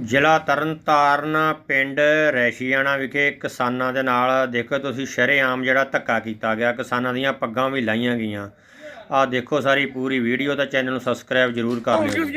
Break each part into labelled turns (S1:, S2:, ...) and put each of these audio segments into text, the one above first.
S1: ਜ਼ਿਲ੍ਹਾ ਤਰਨਤਾਰਨ ਪਿੰਡ ਰੈਸ਼ੀਆਣਾ ਵਿਖੇ ਕਿਸਾਨਾਂ ਦੇ ਨਾਲ ਦੇਖੋ ਤੁਸੀਂ ਸ਼ਰੇਆਮ ਜਿਹੜਾ ਧੱਕਾ ਕੀਤਾ ਗਿਆ ਕਿਸਾਨਾਂ ਦੀਆਂ ਪੱਗਾਂ ਵੀ ਲਾਈਆਂ ਗਈਆਂ ਆਹ ਦੇਖੋ ਸਾਰੀ ਪੂਰੀ ਵੀਡੀਓ ਤਾਂ ਚੈਨਲ ਨੂੰ ਸਬਸਕ੍ਰਾਈਬ ਜ਼ਰੂਰ ਕਰ ਲਿਓ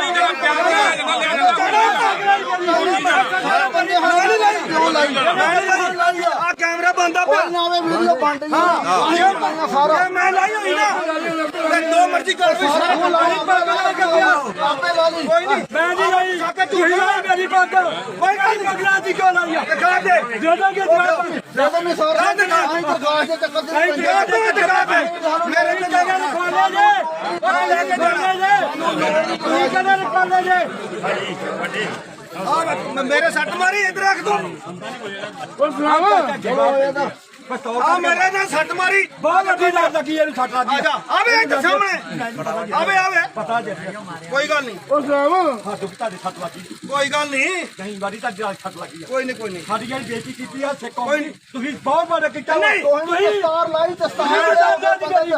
S2: ਕੈਮਰਾ ਬੰਦਾ
S3: ਨਾਵੇਂ ਵੀਡੀਓ ਬਣ ਰਹੀ ਹਾਂ ਸਾਰਾ
S2: ਇਹ ਮੈਂ ਲਾਈ ਹੋਈ ਨਾ ਤੇ ਦੋ ਮਰਜ਼ੀ ਕਰ ਵੀ ਸਾਰਾ
S3: ਸਾਰਾ
S2: ਲਾਈ ਪੱਗ ਲਾ ਕੇ ਪਿਆ
S3: ਆਪੇ ਲਾ ਲਈ।
S2: ਕੋਈ ਨਹੀਂ। ਮੈਂ ਨਹੀਂ ਲਾਈ। ਕਾਕਾ ਤੂੰ ਹੀ ਲਾਈ ਮੇਰੀ ਪੱਗ। ਕੋਈ ਗੱਲ ਪਗਲਾ ਦੀ ਕਿਉਂ ਲਾਈ ਆ? ਦਿਖਾ ਦੇ। ਦੇ ਦਾਂਗੇ ਜਵਾਬ
S3: ਜਦੋਂ ਮੈਂ ਸਾਰਾ। ਆਈ ਪ੍ਰਕਾਸ਼ ਦੇ। ਚੱਕਰ ਦੇ
S2: ਨਹੀਂ ਦਿਖਾ ਦੇ ਦਿਖਾ ਦੇ। ਮੇਰੇ ਤੇ ਜਗ੍ਹਾ ਨੂੰ ਖੋਲੇ ਜੇ? ਉਹ ਲੈ ਕੇ ਜਾਣੇ ਜੇ? ਤੁਸੀਂ ਕਹਿੰਦੇ ਨੇ ਖੋਲੇ ਜੇ? ਆ ਮੇਰੇ ਸੱਟ ਮਾਰੀ ਇਧਰ ਰੱਖ ਤੂੰ। ਉਹ ਸੁਣਾਵਾ ਆ ਮੇਰੇ ਨਾਲ ਸੱਟ ਮਾਰੀ। ਬਹੁਤ ਵੱਡੀ ਲੱਗ ਲੱਗੀ ਇਹਨੂੰ ਸੱਟ ਲੱਗੀ। ਆ ਜਾ ਆਵੇ ਇੱਧਰ ਸਾਹਮਣੇ। ਆਵੇ ਆਵੇ ਪਤਾ ਜੇ। ਕੋਈ ਗੱਲ ਨਹੀਂ।
S3: ਉਹ ਸੁਣਾਵਾ
S2: ਹਾਂ ਦੁਖਤਾ ਦੇ ਸੱਟ ਲੱਗੀ। ਕੋਈ ਗੱਲ ਨਹੀਂ। ਨਹੀਂ ਵਾਰੀ ਤਾਂ ਜਿਹੜਾ ਸੱਟ ਲੱਗੀ ਕੋਈ ਨਹੀਂ ਕੋਈ ਨਹੀਂ। ਸਾਡੀ ਜਿਹੜੀ ਬੇਇੱਜ਼ਤੀ ਕੀਤੀ ਆ ਕੋਈ ਤੁਸੀਂ ਬਹੁਤ ਵੱਡਾ ਕੀਤਾ। ਨਹੀਂ।
S3: ਕੋਈ ਦਸਤਾਰ ਲਾਈ ਦਸਤਾਰ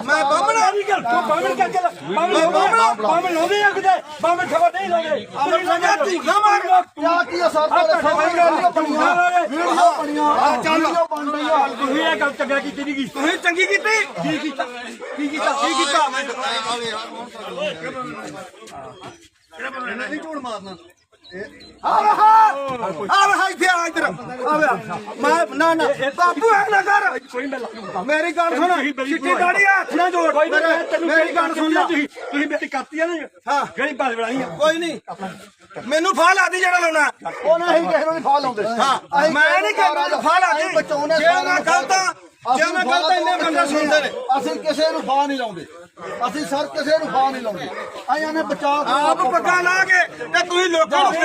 S2: ਮੈਂ ਬਾਹਮਣਾ ਨਹੀਂ ਕਰ ਤੂੰ ਬਾਹਮਣ ਕਰਕੇ ਬਾਹਮਣ ਬਾਹਮਣ ਬਾਹਮਣ ਲਾਉਂਦੇ ਆ ਕਿਤੇ। ਬਾਹਮਣ ਖਬਰ ਨਹੀਂ ਲਾਉਂਦੇ। ਅਮਰ ਲਗਾ ਤੂੰ ਨਾ ਮਾਰ
S3: ਕਿਆ ਕੀ ਆ ਤੇਰੇ ਸਾਹਮਣੇ ਵੀਡੀਓ ਬਣੀਆਂ
S2: ਆ ਚੱਲ।
S3: ਬਣ ਰਹੀ ਆ
S2: ਤੁਸੀਂ ਇਹ ਗੱਲ ਚੰਗਾ ਕੀਤੀ ਨਹੀਂ ਤੁਸੀਂ ਚੰਗੀ ਕੀਤੀ ਕੀ ਕੀਤਾ ਕੀ ਕੀਤਾ ਕੀ ਕੀਤਾ
S3: ਨਹੀਂ ਝੂੜ ਮਾਰਨਾ
S2: ਆਵੇ ਹਾਂ ਆਵੇ ਹਾਂ ਇੱਥੇ ਆ ਇੱਧਰ। ਆਵੇ ਮੈਂ ਨਾ ਨਾ ਬਾਪੂ ਐ ਨਾ ਕਰ। ਮੇਰੀ ਗੱਲ ਸੁਣ ਚਿੱਟੀ ਦਾੜੀ ਆ ਹੱਥ ਨਾਲ ਜੋੜ। ਮੇਰੀ ਗੱਲ ਸੁਣ ਲੈ। ਤੁਸੀਂ ਤੁਸੀਂ ਮੇਰੀ ਕਰਤੀ ਆ ਨਾ ਹਾਂ। ਜਿਹੜੀ ਬਾਲ ਬਣਾਈ ਆ ਕੋਈ ਨਹੀਂ ਮੈਨੂੰ ਫਾਹ ਲਾ ਦੀ ਜਿਹੜਾ ਲਾਉਣਾ।
S3: ਉਹ ਨਹੀਂ ਕਿਸੇ ਨੂੰ ਫਾਲ ਆਉਂਦੇ
S2: ਹਾਂ ਮੈਂ ਨਹੀਂ ਕਹਿੰਦਾ ਫਾਹ ਲਾ ਦੀ।
S3: ਬਚਾਉਣੇ
S2: ਜੇ ਮੈਂ ਗਲਤਾਂ ਜੇ ਮੈਂ ਗਲਤਾਂ ਇੰਨੇ ਬੰਦੇ ਸੁਣਦੇ ਨੇ।
S3: ਅਸੀਂ ਕਿਸੇ ਨੂੰ ਫਾਹ ਨਹੀਂ ਲਾਉਂਦੇ। ਅਸੀਂ ਸਰ ਕਿਸੇ ਨੂੰ ਫਾਹ ਨਹੀਂ ਲਾਉਂਦੇ। ਆਇਆਂ ਨੇ ਬਚਾ
S2: ਆਪ ਪੱਕਾ ਲਾ ਕੇ ਤੇ ਤੁਸੀਂ ਲੋਕਾਂ ਨੂੰ